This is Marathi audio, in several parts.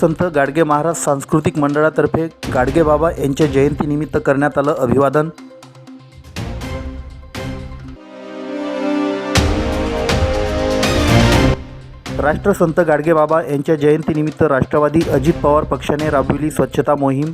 संत गाडगे महाराज सांस्कृतिक मंडळातर्फे गाडगे बाबा यांच्या जयंतीनिमित्त करण्यात आलं अभिवादन. राष्ट्रसंत गाडगे बाबा यांच्या जयंतीनिमित्त राष्ट्रवादी अजित पवार पक्षाने राबविली स्वच्छता मोहीम.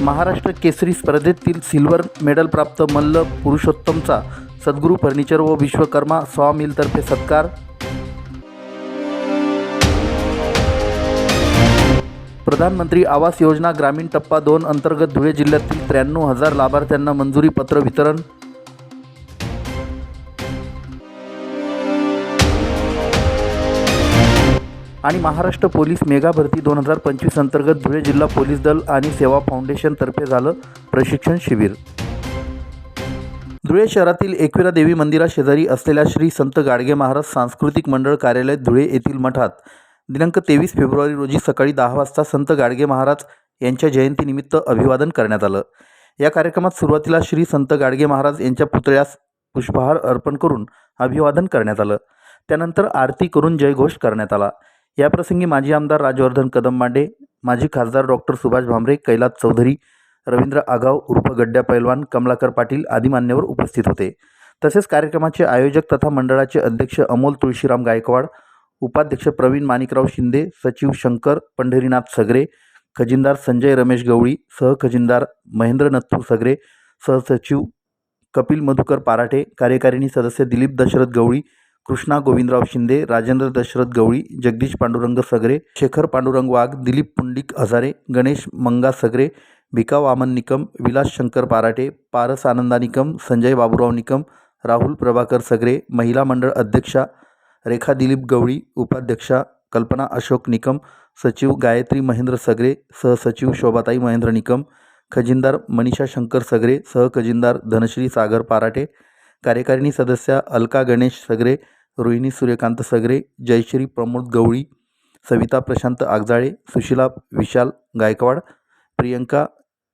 महाराष्ट्र केसरी स्पर्धेतील सिल्वर मेडल प्राप्त मल्ल पुरुषोत्तमचा सद्गुरू फर्निचर व विश्वकर्मा सॉ मिलतर्फे सत्कार. प्रधानमंत्री आवास योजना ग्रामीण टप्पा दोन अंतर्गत धुळे जिल्ह्यातील त्र्याण्णव हजार लाभार्थ्यांना मंजुरी पत्र वितरण. आणि महाराष्ट्र पोलीस मेगा भरती दोन हजार पंचवीस अंतर्गत धुळे जिल्हा पोलीस दल आणि सेवा फाउंडेशनतर्फे झालं प्रशिक्षण शिबिर. धुळे शहरातील एकविरा देवी मंदिराशेजारी असलेल्या श्री संत गाडगे महाराज सांस्कृतिक मंडळ कार्यालय धुळे येथील मठात दिनांक तेवीस फेब्रुवारी रोजी सकाळी दहा वाजता संत गाडगे महाराज यांच्या जयंतीनिमित्त अभिवादन करण्यात आलं. या कार्यक्रमात सुरुवातीला श्री संत गाडगे महाराज यांच्या पुतळ्यास पुष्पहार अर्पण करून अभिवादन करण्यात आलं. त्यानंतर आरती करून जयघोष करण्यात आला. याप्रसंगी माजी आमदार राजवर्धन कदम मांडे माजी खासदार डॉक्टर सुभाष भामरे कैलास चौधरी रवींद्र आगाव उर्फ गड्ड्या पैलवान कमलाकर पाटील आदी मान्यवर उपस्थित होते. तसेच कार्यक्रमाचे आयोजक तथा मंडळाचे अध्यक्ष अमोल तुळशीराम गायकवाड उपाध्यक्ष प्रवीण माणिकराव शिंदे सचिव शंकर पंढरीनाथ सगरे खजिनदार संजय रमेश गवळी सहखजिनदार महेंद्र नथू सगरे सहसचिव कपिल मधुकर पाराठे कार्यकारिणी सदस्य दिलीप दशरथ गवळी कृष्णा गोविंदराव शिंदे राजेंद्र दशरथ गवळी जगदीश पांडुरंग सगरे शेखर पांडुरंग वाघ दिलीप पुंडिक हजारे गणेश मंगा सगरे भिका वामन निकम विलास शंकर पाराटे पारस आनंदा निकम संजय बाबूराव निकम राहुल प्रभाकर सगरे महिला मंडळ अध्यक्षा रेखा दिलीप गवळी उपाध्यक्षा कल्पना अशोक निकम सचिव गायत्री महेंद्र सगरे सहसचिव शोभाताई महेंद्र निकम खजिनदार मनीषा शंकर सगरे सहखजिनदार धनश्री सागर पाराटे कार्यकारिणी सदस्या अलका गणेश सगरे रोहिणी सूर्यकांत सगरे जयश्री प्रमोद गवळी सविता प्रशांत आगजाळे सुशिला विशाल गायकवाड प्रियंका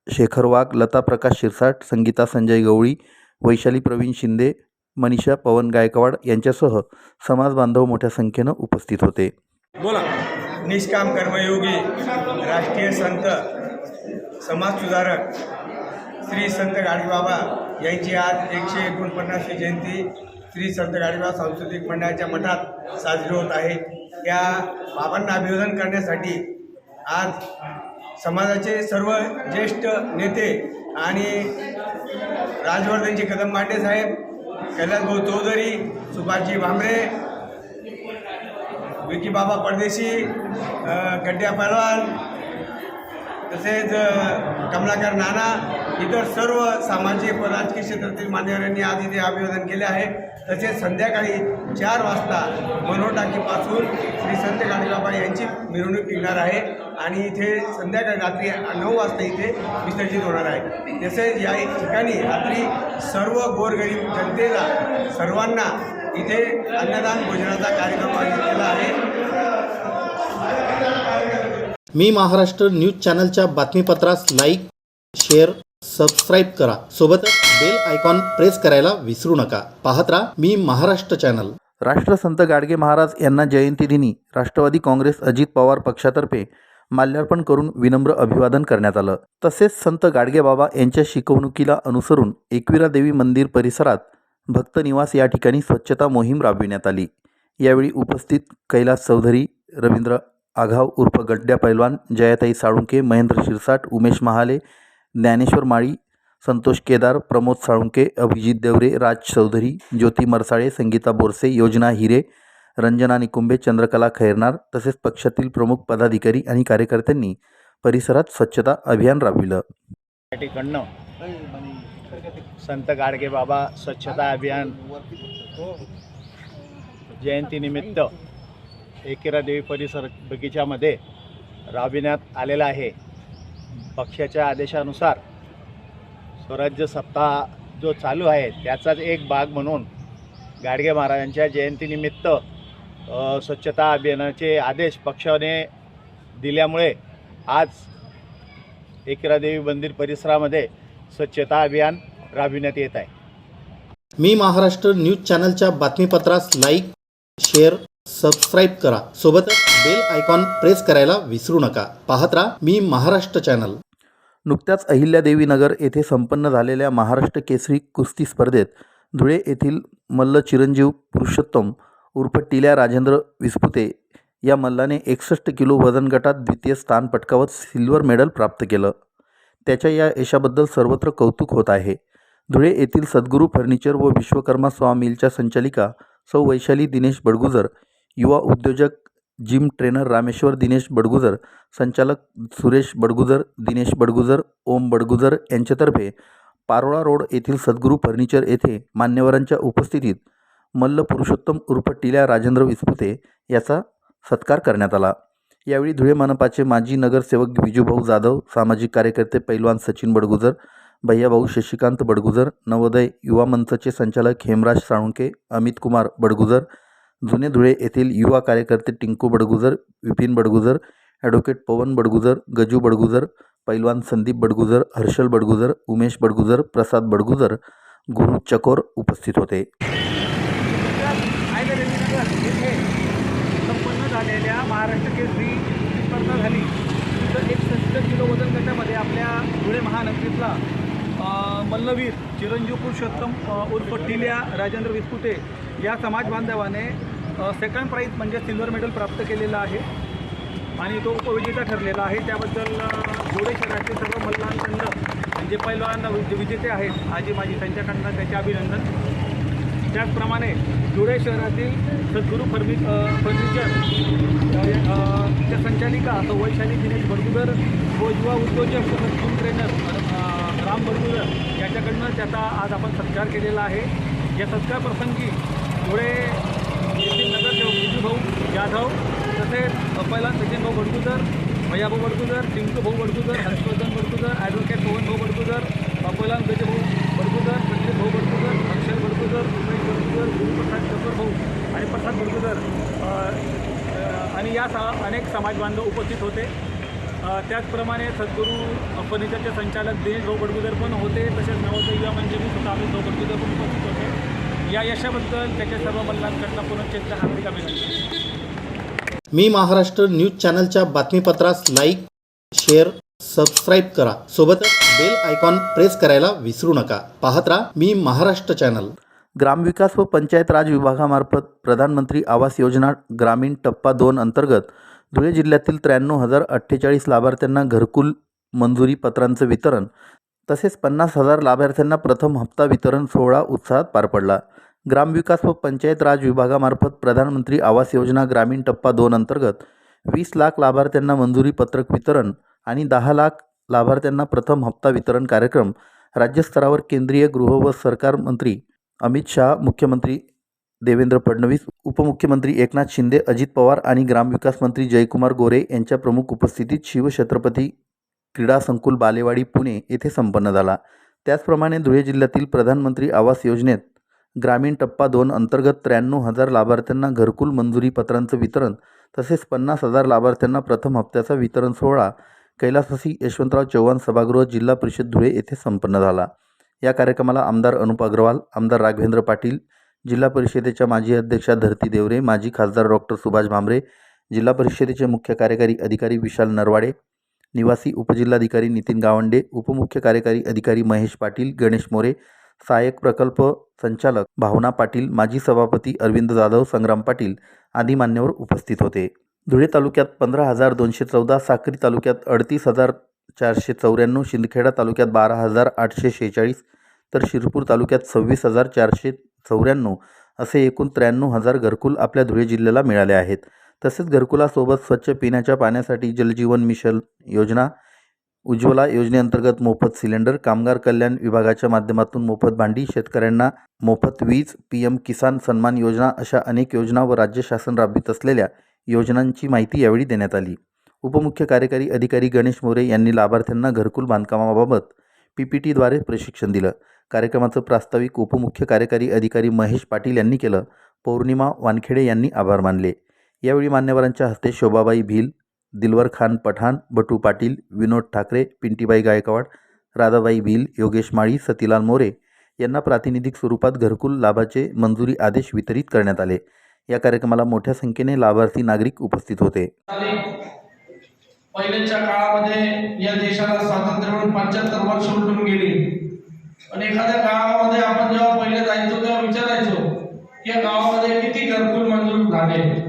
शेखर वाघ लता प्रकाश शिरसाट संगीता संजय गवळी वैशाली प्रवीण शिंदे मनीषा पवन गायकवाड यांच्यासह समाज बांधव मोठ्या संख्येनं उपस्थित होते. बोला. निष्काम कर्मयोगी राष्ट्रीय संत समाजसुधारक श्री संत गाडीबाबा यांची आज एकशे एकोणपन्नासवी जयंती श्री संत गाडीबाबा सांस्कृतिक मंडळाच्या मठात साजरी होत आहे. या बाबांना अभिवादन करण्यासाठी आज समाजाचे सर्व ज्येष्ठ नेते आणि राजवर्धनजी कदम माटे साहेब कैलासभाऊ चौधरी सुभाषजी भांबरे विकी बाबा परदेशी गड्ड्या पहलवान तसेच कमलाकर नाना इतर सर्व सामाजिक व राजकीय क्षेत्रातील मान्यवरांनी आज इथे अभिवादन केले आहे. तसेच संध्याकाळी चार वाजता मनोटाकीपासून श्री संत गाडीबाबा यांची मिरवणूक निघणार आहे. आणि इथे संध्याकाळी रात्री नऊ वाजता इथे विसर्जित होणार आहे. तसेच या ठिकाणी रात्री सर्व गोरगरीब जनतेला सर्वांना इथे अन्नदान भोजनाचा कार्यक्रम आयोजित केला आहे. मी महाराष्ट्र न्यूज चॅनलच्या बातमीपत्रास लाईक शेअर सबस्क्राईब करा. सोबतच बेल आयकॉन प्रेस करायला विसरू नका. पाहत राहा मी महाराष्ट्र चॅनल राष्ट्रसंत गाडगे महाराज यांना जयंतीदिनी राष्ट्रवादी काँग्रेस अजित पवार पक्षातर्फे माल्यार्पण करून विनम्र अभिवादन करण्यात आलं. तसेच संत गाडगे बाबा यांच्या शिकवणुकीला अनुसरून एकविरा देवी मंदिर परिसरात भक्त निवास या ठिकाणी स्वच्छता मोहीम राबविण्यात आली. यावेळी उपस्थित कैलास चौधरी रवींद्र आघाव उर्फ गड्ड्या पैलवान जयाताई साळुंके महेंद्र शिरसाट उमेश महाले ज्ञानेश्वर माळी संतोष केदार प्रमोद साळुंके अभिजित देवरे राज चौधरी ज्योती मरसाळे संगीता बोरसे योजना हिरे रंजना निकुंबे चंद्रकला खैरनार तसेच पक्षातील प्रमुख पदाधिकारी आणि कार्यकर्त्यांनी परिसरात स्वच्छता अभियान राबविलं. ठिकाणनं संत गाडगे बाबा स्वच्छता अभियान जयंतीनिमित्त एकेरा देवी परिसर बगीच्यामध्ये राबविण्यात आलेला आहे. पक्षाच्या आदेशानुसार स्वराज्य सप्ताह जो चालू आहे त्याचाच एक भाग म्हणून गाडगे महाराजांच्या जयंतीनिमित्त स्वच्छता अभियानाचे आदेश पक्षाने दिल्यामुळे आज एकरादेवी मंदिर परिसरामध्ये स्वच्छता अभियान राबविण्यात येत आहे. मी महाराष्ट्र न्यूज चॅनलच्या बातमीपत्रास लाईक शेअर सबस्क्राईब करा. सोबतच बेल आयकॉन प्रेस करायला विसरू नका. पाहत राहा मी महाराष्ट्र चॅनल नुकत्याच अहिल्यादेवी नगर येथे संपन्न झालेल्या महाराष्ट्र केसरी कुस्ती स्पर्धेत धुळे येथील मल्ल चिरंजीव पुरुषोत्तम उर्फ टिल्या राजेंद्र विस्पुते या मल्लाने एकसष्ट किलो वजन गटात द्वितीय स्थान पटकावत सिल्वर मेडल प्राप्त केलं. त्याच्या या यशाबद्दल सर्वत्र कौतुक होत आहे. धुळे येथील सद्गुरू फर्निचर व विश्वकर्मा स्वा मिलच्या संचालिका सौ वैशाली दिनेश बडगुजर युवा उद्योजक जिम ट्रेनर रामेश्वर दिनेश बडगुजर संचालक सुरेश बडगुजर दिनेश बडगुजर ओम बडगुजर यांच्यातर्फे पारोळा रोड येथील सद्गुरू फर्निचर येथे मान्यवरांच्या उपस्थितीत मल्ल पुरुषोत्तम उर्फ टिल्या राजेंद्र विस्पुते याचा सत्कार करण्यात आला. यावेळी धुळे मनपाचे माजी नगरसेवक विजूभाऊ जाधव सामाजिक कार्यकर्ते पैलवान सचिन बडगुजर भैयाभाऊ शशिकांत बडगुजर नवोदय युवा मंचचे संचालक हेमराज साळुंके अमित कुमार बडगुजर जुने धुळे येथील युवा कार्यकर्ते टिंकू बडगुजर विपिन बडगुजर ॲडव्होकेट पवन बडगुजर गजू बडगुजर पैलवान संदीप बडगुजर हर्षल बडगुजर उमेश बडगुजर प्रसाद बडगुजर गुरु चकोर उपस्थित होते. संपन्न झालेल्या महाराष्ट्र केसरी स्पर्धा झाली. तिथं एकसष्ट किलो वजन गटामध्ये आपल्या धुळे महानगरीतला मल्लवीर चिरंजीव पुरुषोत्तम उर्फ टिल्या राजेंद्र विस्पुते या समाज बांधवाने सेकंड प्राईज म्हणजे सिल्वर मेडल प्राप्त केलेलं आहे. आणि तो उपविजेता ठरलेला आहे. त्याबद्दल अ, धुळे शहरातील सर्व मल्लांकडनं जे म्हणजे पैलवान विजेते आहेत. आजी माजी त्यांच्याकडनं त्याचे अभिनंदन. त्याचप्रमाणे धुळे शहरातील सद्गुरू फर्मि फर्निचर त्या च्या संचालिका आता वैशाली दिनेश बडगुदर व युवा उद्योजक तसंच जिम ट्रेनर राम बडगुदर याच्याकडनं त्याचा आज आपण सत्कार केलेला आहे. या सत्कार प्रसंगी धुळे भाऊ जाधव तसेच पहिला सचिन भाऊ बडगुदर भैयाभाऊ बडगुदर टिंकू भाऊ बडगुदर हर्षवर्धन बडगुदर ॲडव्होकेट पवन भाऊ बडगुदर पहिला गजभाऊ बडगुदर संदीप भाऊ बडगुदर अक्षर बडगुदर उमेश बडगुदर गुरुप्रसाद चकर भाऊ आणि प्रसाद बडगुदर आणि या सा अनेक समाज बांधव उपस्थित होते. त्याचप्रमाणे सद्गुरू फर्निचरचे संचालक दिनेश भाऊ बडगुदर पण होते. तसेच नवोदय युवा म्हणजे मी स्वतः अमित भाऊ बडगुदर पण उपस्थित होते. या यशाबद्दल त्याच्या सर्व मल्लांकडनं पुनश्च एकदा हार्दिक अभिनंदन. मी महाराष्ट्र न्यूज चॅनलच्या बातमीपत्रास लाईक शेअर सबस्क्राईब करा. सोबतच बेल आयकॉन प्रेस करायला विसरू नका. पाहत राहा मी महाराष्ट्र चॅनल. ग्रामविकास व पंचायत राज विभागामार्फत प्रधानमंत्री आवास योजना ग्रामीण टप्पा दोन अंतर्गत धुळे जिल्ह्यातील त्र्याण्णव हजार अठ्ठेचाळीस लाभार्थ्यांना घरकुल मंजुरी पत्रांचं वितरण तसेच पन्नास हजार लाभार्थ्यांना प्रथम हप्ता वितरण सोहळा उत्साहात पार पडला. ग्रामविकास व पंचायत राज विभागामार्फत प्रधानमंत्री आवास योजना ग्रामीण टप्पा दोन अंतर्गत वीस लाख लाभार्थ्यांना मंजुरी पत्रक वितरण आणि दहा लाख लाभार्थ्यांना प्रथम हप्ता वितरण कार्यक्रम राज्यस्तरावर केंद्रीय गृह व सरकार मंत्री अमित शहा मुख्यमंत्री देवेंद्र फडणवीस उपमुख्यमंत्री एकनाथ शिंदे अजित पवार आणि ग्रामविकास मंत्री जयकुमार गोरे यांच्या प्रमुख उपस्थितीत शिवछत्रपती क्रीडा संकुल बालेवाडी पुणे येथे संपन्न झाला. त्याचप्रमाणे धुळे जिल्ह्यातील प्रधानमंत्री आवास योजनेत ग्रामीण टप्पा दोन अंतर्गत त्र्याण्णव हजार लाभार्थ्यांना घरकुल मंजुरी पत्रांचं वितरण तसेच पन्नास हजार लाभार्थ्यांना प्रथम हप्त्याचा वितरण सोहळा कैलासवासी यशवंतराव चव्हाण सभागृह जिल्हा परिषद धुळे येथे संपन्न झाला. या कार्यक्रमाला आमदार अनुप अग्रवाल आमदार राघवेंद्र पाटील जिल्हा परिषदेच्या माजी अध्यक्षा धरती देवरे माजी खासदार डॉक्टर सुभाष भामरे जिल्हा परिषदेचे मुख्य कार्यकारी अधिकारी विशाल नरवाडे निवासी उपजिल्हाधिकारी नितीन गावंडे उपमुख्य कार्यकारी अधिकारी महेश पाटील गणेश मोरे सहाय्यक प्रकल्प संचालक भावना पाटील माजी सभापती अरविंद जाधव संग्राम पाटील आदी मान्यवर उपस्थित होते. धुळे तालुक्यात पंधरा हजार दोनशे चौदा साक्री तालुक्यात अडतीस हजार चारशे चौऱ्याण्णव शिंदखेडा तालुक्यात बारा हजार आठशे शेहेचाळीस तर शिरपूर तालुक्यात सव्वीस हजार चारशे चौऱ्याण्णव असे एकूण त्र्याण्णव हजार घरकुल आपल्या धुळे जिल्ह्याला मिळाले आहेत. तसेच घरकुलासोबत स्वच्छ पिण्याच्या पाण्यासाठी जलजीवन मिशन योजना उज्ज्वला योजनेअंतर्गत मोफत सिलेंडर कामगार कल्याण विभागाच्या माध्यमातून मोफत भांडी शेतकऱ्यांना मोफत वीज पी एम किसान सन्मान योजना अशा अनेक योजना व राज्य शासन राबवित असलेल्या योजनांची माहिती यावेळी देण्यात आली. उपमुख्य कार्यकारी अधिकारी गणेश मोरे यांनी लाभार्थ्यांना घरकुल बांधकामाबाबत पी पी टीद्वारे प्रशिक्षण दिलं. कार्यक्रमाचं प्रास्ताविक उपमुख्य कार्यकारी अधिकारी महेश पाटील यांनी केलं. पौर्णिमा वानखेडे यांनी आभार मानले. यावेळी मान्यवरांच्या हस्ते शोभाबाई भिल दिलवर खान पठाण बटू पाटील विनोद ठाकरे पिंटीबाई गायकवाड राधाबाई भिल योगेश माळी सतीलाल मोरे यांना प्रातिनिधिक स्वरूपात घरकुल लाभाचे मंजुरी आदेश वितरित करण्यात आले. या कार्यक्रमाला मोठ्या संख्येने लाभार्थी नागरिक उपस्थित होते. पहिल्याच्या काळामध्ये या देशाला स्वातंत्र्य मिळून पंच्याहत्तर वर्ष उलटून गेली. आणि एखाद्या गावामध्ये आपण जेव्हा पहिले जायचो तेव्हा विचारायचो या गावामध्ये किती घरकुल मंजूर झाले?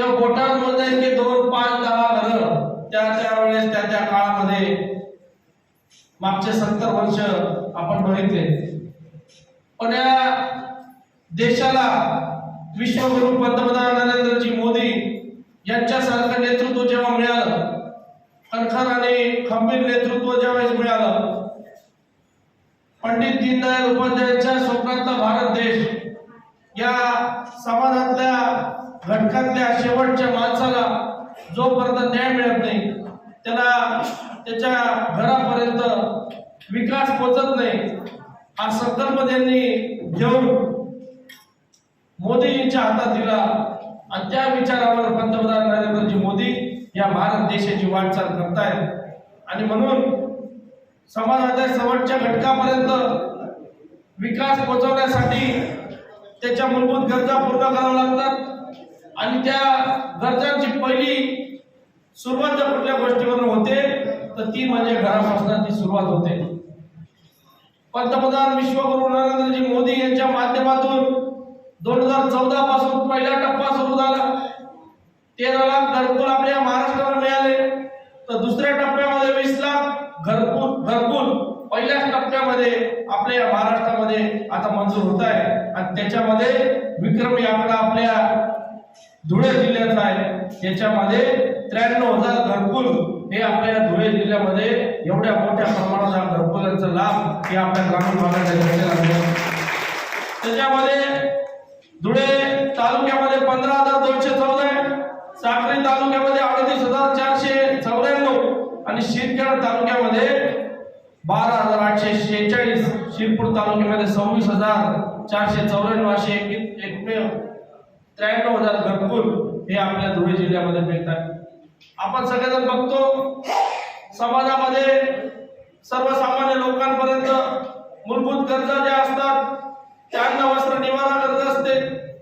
तेव्हा बोटांमध्ये की दोन पाच दहा घर त्या त्या वेळेस त्या त्या काळामध्ये मागचे सत्तर वर्ष आपण बघितले. पण या देशाला विश्वगुरु पंतप्रधान नरेंद्रजी मोदी यांच्यासारखं नेतृत्व जेव्हा मिळालं खणखर आणि खंबीर नेतृत्व ज्यावेळेस मिळालं पंडित दीनदयाल उपाध्यायांच्या स्वप्नातला भारत देश या समाजातल्या घटकातल्या शेवटच्या माणसाला जोपर्यंत न्याय मिळत नाही त्याला त्याच्या घरापर्यंत विकास पोचत नाही हा संकल्प त्यांनी घेऊन मोदीजींच्या हातात दिला. आणि त्या विचारावर पंतप्रधान नरेंद्रजी मोदी या भारत देशाची वाटचाल करतायत. आणि म्हणून समाजाच्या शेवटच्या घटकापर्यंत विकास पोचवण्यासाठी त्याच्या मूलभूत गरजा पूर्ण कराव्या लागतात. आणि त्या गरजांची पहिली सुरुवात जर कुठल्या गोष्टीवरून होते तर ती म्हणजे घरापासून ती सुरुवात होते. पंतप्रधान विश्वगुरु नरेंद्रजी मोदी यांच्या माध्यमातून दोन हजार चौदा पासून पहिला टप्पा सुरू झाला. तेरा लाख घरकुल आपल्या महाराष्ट्राला मिळाले. तर दुसऱ्या टप्प्यामध्ये वीस लाख घरकुल घरकुल पहिल्याच टप्प्यामध्ये आपल्या महाराष्ट्रामध्ये आता मंजूर होत आहे. आणि त्याच्यामध्ये विक्रमी आकडा आपल्या धुळे जिल्ह्याचा आहे. त्याच्यामध्ये त्र्याण्णव हजार घरकुल हे आपल्या धुळे जिल्ह्यामध्ये एवढ्या मोठ्या प्रमाणात घरकुलांचा लाभ हे आपल्या ग्रामीण भागात घेतलेला आहे त्याच्यामध्ये धुळे तालुक्यामध्ये पंधरा हजार दोनशे चौदा साक्री तालुक्यामध्ये अडतीस हजार चारशे चौऱ्याण्णव आणि शिरखेड तालुक्यामध्ये बारा हजार आठशे शेहेचाळीस. शिरपूर तालुक्यामध्ये सव्वीस हजार चारशे चौऱ्याण्णव असे एक एकमेव त्र्याण्णव हजार घरकुल हे आपल्या धुळे जिल्ह्यामध्ये मिळतात. आपण सगळेजण बघतो समाजामध्ये सर्वसामान्य लोकांपर्यंत मूलभूत गरजा ज्या असतात त्या अन्न वस्त्र निवारा गरज असते.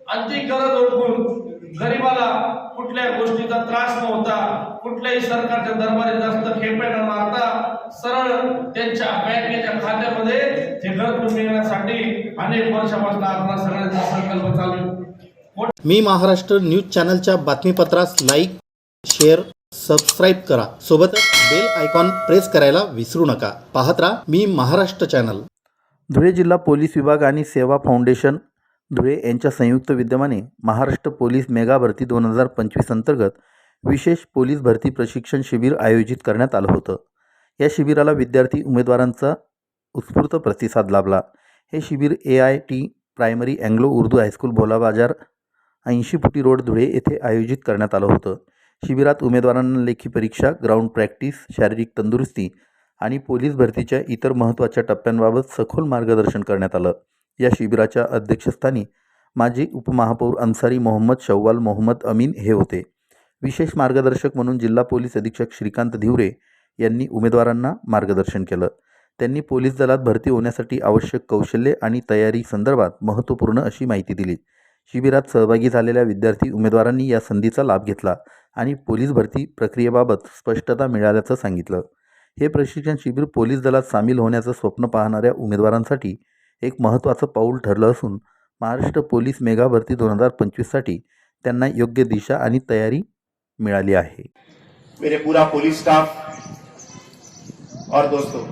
आणि ती गरज ओळखून गरिबाला कुठल्या गोष्टीचा त्रास न होता कुठल्याही सरकारच्या दरबारी जास्त खेपे न मारता सरळ त्यांच्या बँकेच्या खात्यामध्ये हे घरकुल मिळण्यासाठी अनेक वर्षापासून आपला सगळ्यांचा संकल्प चालू मी महाराष्ट्र न्यूज चॅनलच्या बातमीपत्रास लाईक शेअर सबस्क्राईब करा. सोबतच बेल आयकॉन प्रेस करायला विसरू नका. पाहत राहा मी महाराष्ट्र चॅनल. धुळे जिल्हा पोलीस विभाग आणि सेवा फाउंडेशन धुळे यांच्या संयुक्त विद्यमाने महाराष्ट्र पोलीस मेगा भरती दोन हजार पंचवीस अंतर्गत विशेष पोलीस भरती प्रशिक्षण शिबिर आयोजित करण्यात आलं होतं. या शिबिराला विद्यार्थी उमेदवारांचा उत्स्फूर्त प्रतिसाद लाभला. हे शिबिर A I T primary Anglo Urdu high school Bhola Bazar ऐंशी फुटी रोड धुळे येथे आयोजित करण्यात आलं होतं. शिबिरात उमेदवारांना लेखी परीक्षा ग्राउंड प्रॅक्टिस शारीरिक तंदुरुस्ती आणि पोलीस भरतीच्या इतर महत्त्वाच्या टप्प्यांबाबत सखोल मार्गदर्शन करण्यात आलं. या शिबिराच्या अध्यक्षस्थानी माजी उपमहापौर अन्सारी मोहम्मद शव्वाल मोहम्मद अमीन हे होते. विशेष मार्गदर्शक म्हणून जिल्हा पोलीस अधीक्षक श्रीकांत धिवरे यांनी उमेदवारांना मार्गदर्शन केलं. त्यांनी पोलीस दलात भरती होण्यासाठी आवश्यक कौशल्ये आणि तयारी संदर्भात महत्त्वपूर्ण अशी माहिती दिली. शिबिरात सहभागी झालेल्या विद्यार्थी उमेदवारांनी या संधीचा लाभ घेतला आणि पोलीस भरती प्रक्रियेबाबत स्पष्टता मिळाल्याचं सांगितलं. हे प्रशिक्षण शिबिर पोलीस दलात सामील होण्याचं स्वप्न पाहणाऱ्या उमेदवारांसाठी एक महत्त्वाचं पाऊल ठरलं असून महाराष्ट्र पोलीस मेगा भरती दोन हजार पंचवीससाठी त्यांना योग्य दिशा आणि तयारी मिळाली आहे. मेरे पूरा पुलिस स्टाफ और दोस्तों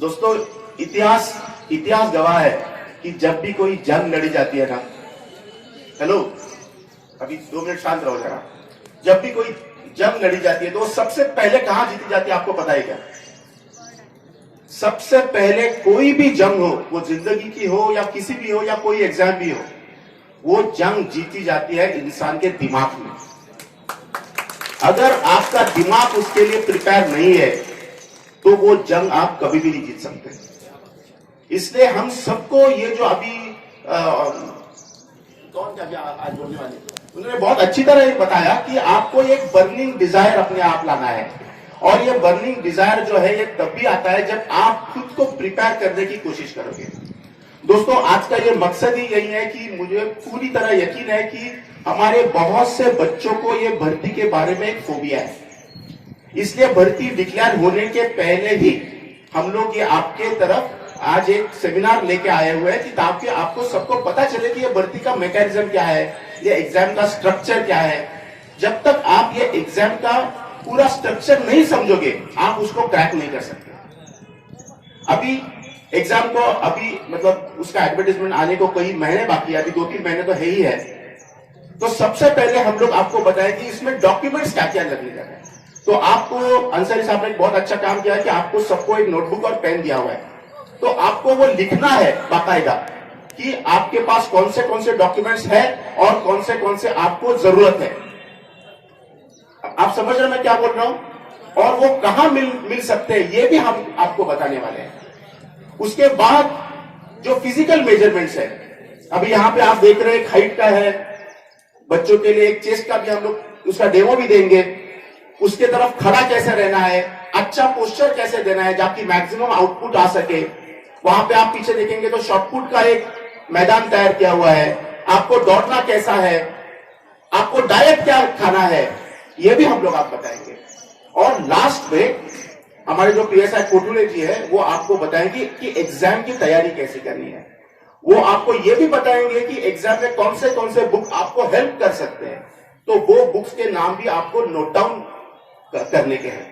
दोस्तों इतिहास इतिहास गवाह है कि जब भी कोई जंग लड़ी जाती है ना, हेलो, अभी दो मिनट शांत रहो जरा। जब भी कोई जंग लड़ी जाती है तो सबसे पहले कहाँ जीती जाती है, आपको पता है क्या? सबसे पहले कोई भी जंग हो, वो ज़िंदगी की हो या किसी भी हो या कोई एग्ज़ाम भी हो, वो जंग जीती जाती है इंसान के दिमाग में। अगर आपका दिमाग उसके लिए प्रिपेयर नहीं है तो वो जंग आप कभी भी नहीं जीत सकते। इसलिए हम सबको ये जो अभी कौन क्या आज बोलने वाले? उन्होंने बहुत अच्छी तरह बताया कि आपको एक बर्निंग डिज़ायर अपने आप लाना है। और ये बर्निंग डिज़ायर जो है, ये तब भी आता है जब आप खुद को प्रिपेयर करने की कोशिश करोगे। दोस्तों, आज का ये मकसद ही यही है कि मुझे पूरी तरह यकीन है कि हमारे बहुत से बच्चों को ये भर्ती के बारे में एक फोबिया है। इसलिए भर्ती डिक्लेयर होने के पहले ही हम लोग ये आपके तरफ़ आज एक सेमिनार लेके आए हुए हैं कि ताकि आपको सबको पता चले कि ये भर्ती का मैकेनिज्म क्या है, ये एग्ज़ाम का स्ट्रक्चर क्या है। जब तक आप ये एग्ज़ाम का पूरा स्ट्रक्चर नहीं समझोगे, आप उसको क्रैक नहीं कर सकते। अभी एग्ज़ाम को अभी मतलब उसका एडवर्टीजमेंट आने को कई महीने बाकी है, अभी दो तीन महीने तो है ही है। तो सबसे पहले हम लोग आपको बताएँ कि इसमें डॉक्यूमेंट्स क्या क्या लगने लगे। तो आपको, अंसारी साहब ने बहुत अच्छा काम किया है कि आपको सबको एक नोटबुक और पेन दिया हुआ है। तो आपको वो लिखना है बाकायदा कि आपके पास कौन से कौन से डॉक्यूमेंट्स है और कौन से कौन से आपको ज़रूरत है। आप समझ रहे हैं मैं क्या बोल रहा हूँ? और वो कहाँ मिल मिल सकते हैं, ये भी हम आपको बताने वाले हैं। उसके बाद जो फ़िज़िकल मेजरमेंट्स है, अभी यहाँ पे आप देख रहे हैं हाइट का है, बच्चों के लिए एक चेस्ट का भी हम लोग उसका डेमो भी देंगे। उसके तरफ़ खड़ा कैसे रहना है अच्छा पोस्चर कैसे देना है जबकि मैक्सिमम आउटपुट आ सके। वहाँ पे आप पीछे देखेंगे तो शॉर्टपुट का एक मैदान तैयार किया हुआ है। आपको दौड़ना कैसा है? आपको डाइट क्या खाना है? ये भी हम लोग आप बताएँगे। और लास्ट में हमारे जो पीएसआई कोटुले जी है, वो आपको बताएँगे कि एग्ज़ाम की तैयारी कैसे करनी है। वो आपको ये भी बताएँगे कि एग्ज़ाम में कौन से कौन से बुक आपको हेल्प कर सकते हैं। तो वो बुक्स के नाम भी आपको नोट डाउन करने के हैं।